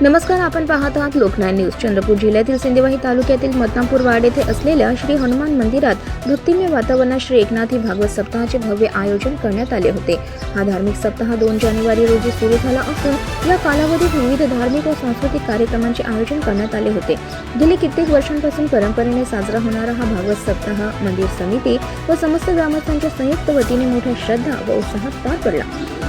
नमस्कार आपण पाहत आहात लोकनाय न्यूज. चंद्रपूर जिल्ह्यातील सिंदेवाही तालुक्यातील मतनापूर वाड येथे असलेल्या श्री हनुमान मंदिरात भक्तिमय वातावरणात श्री एकनाथी भागवत सप्ताहाचे भव्य आयोजन करण्यात आले होते. हा धार्मिक सप्ताह दोन जानेवारी रोजी सुरू झाला असून या कालावधीत विविध धार्मिक व सांस्कृतिक कार्यक्रमांचे आयोजन करण्यात आले होते. गेली कित्येक वर्षांपासून परंपरेने साजरा होणारा हा भागवत सप्ताह मंदिर समिती व समस्त ग्रामस्थांच्या संयुक्त वतीने मोठ्या श्रद्धा व उत्साहात पार पडला.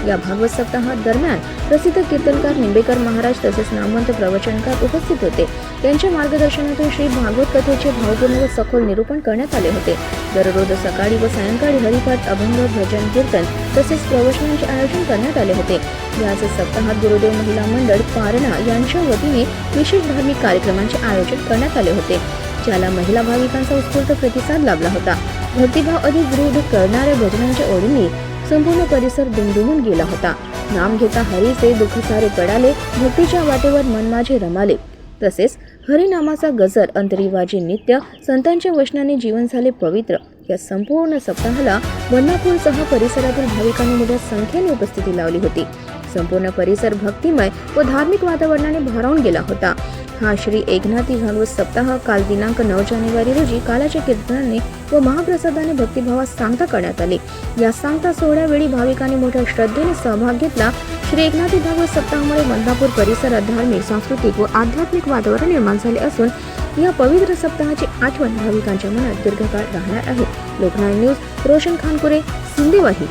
या भागवत सप्ताहा दरम्यान प्रसिद्ध कीर्तनकार निंबेकर महाराज तसेच नामवंत प्रवचनकार उपस्थित होते. त्यांच्या मार्गदर्शनातून श्री भागवत कथेचे भावपूर्ण व सखोल निरूपण करण्यात आले होते. दररोज सकाळी व सायंकाळी हरिपाठ अभंग भजन कीर्तन तसेच प्रवचनांचे आयोजन करण्यात आले होते. याच सप्ताहात गुरुदेव महिला मंडळ पारणा यांच्या वतीने विशेष धार्मिक कार्यक्रमांचे आयोजन करण्यात आले होते ज्याला महिला भाविकांचा उत्स्फूर्त प्रतिसाद लाभला होता. भक्तिभाव अधिक दृढ करणाऱ्या भजनांच्या ओढीने संपूर्ण परिसर दुमदुमून गेला होता. नाम घेता हरीचे दुःख सारे कडाले भक्तीच्या वाटेवर मन माझे रमाले. तसेच हरिनामाचा गजर अंतरिवाजी नित्य संतांच्या वचनाने जीवन झाले पवित्र. या संपूर्ण सप्ताहाला वन्नापूरसह परिसरातील भाविकांनी मोठ्या संख्येने उपस्थिती लावली होती. संपूर्ण परिसर भक्तिमय व धार्मिक वातावरणाने भारावून गेला होता. हा श्री एकनाथी भागवत सप्ताह काल दिनांक नऊ जानेवारी रोजी कालाच्या कीर्तनाने व महाप्रसादाने भक्तिभावात सांगता करण्यात आले. या सांगता सोहळ्यावेळी भाविकांनी मोठ्या श्रद्धेने सहभाग घेतला. श्री एकनाथी भागवत सप्ताहामुळे मलकापूर परिसरात धार्मिक सांस्कृतिक व आध्यात्मिक वातावरण निर्माण झाले असून या पवित्र सप्ताहाची आठवण भाविकांच्या मनात दीर्घकाळ राहणार आहे. लोकनाय न्यूज रोशन खानपुरे सिंदेवाही